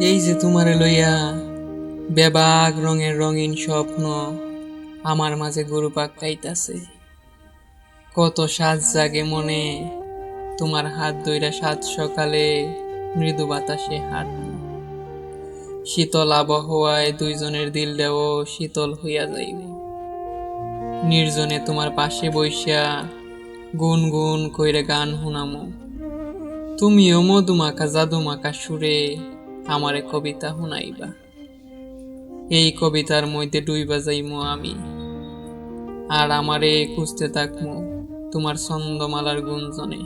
এই যে তোমারে লইয়া বেবাগ রঙের রঙিন স্বপ্ন আমার মাঝে গরু পাকাইতাছে কত সাজ জাগে মনে, তোমার হাত ধইরা সাত সকালে মৃদু বাতাসে হাঁট। শীতল আবহাওয়ায় দুইজনের দিল দিলটাও শীতল হইয়া যাইবে। নির্জনে তোমার পাশে বইসা গুন গুন কইরে গান শুনামো। তুমিও মধুমাখা জাদুমাখা সুরে আমারে কবিতা শুনাইবা। এই কবিতার মধ্যে ডুইবা যাইমো আমি। আর আমারে খুঁজতে থাকমো তোমার ছন্দমালার গুঞ্জনে।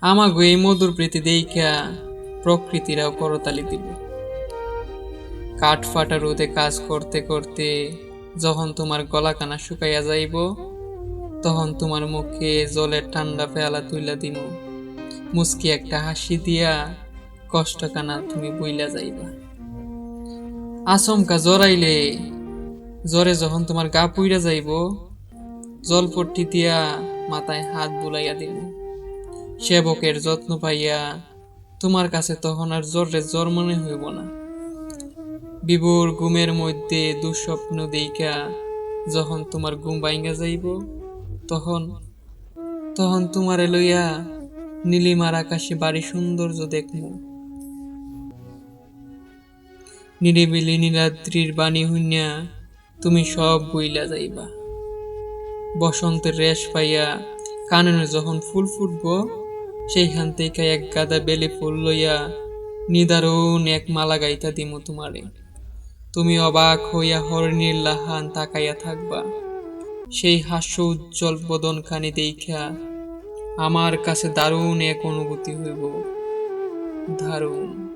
আমাগো এই মধুর প্রীতি দেইখা প্রকৃতিরাও করতালি দিব। কাঠ ফাটা রোদে কাজ করতে করতে যখন তোমার গলা কানা শুকাইয়া যাইব, তখন তোমার মুখে জলের ঠান্ডা পেয়ালা তুইলা দিব মুস্কি একটা হাসি দিয়া কষ্ট কানা তুমি বইলা যাইবা। আচমকা জরাইলে জ্বরে যখন তোমার গা পুইরা যাইব, জলপট্টি দিয়া মাথায় হাত বুলাইয়া দিব সেবকের যত্ন পাইয়া তোমার কাছে তখন আর জ্বরে জ্বর মনে হইব না। বিভোর ঘুমের মধ্যে দুঃস্বপ্ন দেইকা যখন তোমার ঘুম বাইঙ্গা যাইব, তখন তখন তোমারে লইয়া নীলিমার আকাশে বাড়ি সৌন্দর্য দেখমু। নিরিবিলি নীলাদ্রির বাণী হইয়া তুমি সব বইলা যাইবা। বসন্তের রেশ পাইয়া কাননে যখন ফুল ফুটব, সেইখান থেকে এক গাদা বেলি ফুল লইয়া নিদারুণ এক মালা গাইতা দিমু তোমারে। তুমি অবাক হইয়া হরিণীর লাহান তাকাইয়া থাকবা। সেই হাস্য উজ্জ্বল বদন বদনখানি দেখা আমার কাছে দারুণ এক অনুভূতি হইব। দারুণ।